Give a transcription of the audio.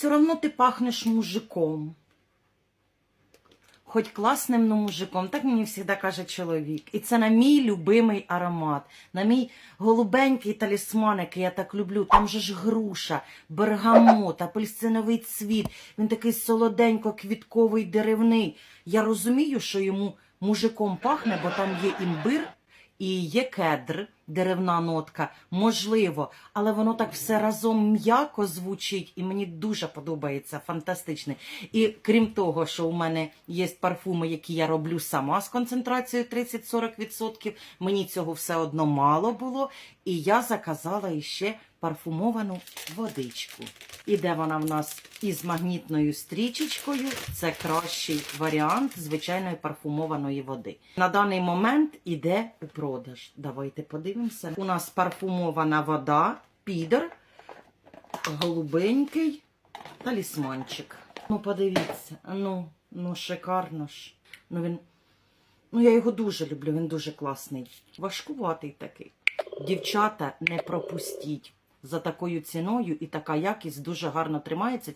все одно ти пахнеш мужиком. Хоч класним ну, мужиком, так мені завжди каже чоловік. І це на мій любимий аромат, на мій голубенький талісман, який я так люблю. Там же ж груша, бергамот, апельсиновий цвіт. Він такий солоденько-квітковий деревний. Я розумію, що йому мужиком пахне, бо там є імбир і є кедр, деревна нотка, можливо, але воно так все разом м'яко звучить, і мені дуже подобається, фантастичне. І крім того, що у мене є парфуми, які я роблю сама з концентрацією 30-40%, мені цього все одно мало було, і я заказала іще парфумовану водичку. Іде вона в нас із магнітною стрічечкою. Це кращий варіант звичайної парфумованої води. На даний момент іде у продаж. Давайте подивимося. У нас парфумована вода, підер, голубенький талісманчик. Ну, подивіться, ну, ну шикарно ж. Ну він. Ну, я його дуже люблю, він дуже класний. Важкуватий такий. Дівчата, не пропустіть. За такою ціною і така якість дуже гарно тримається.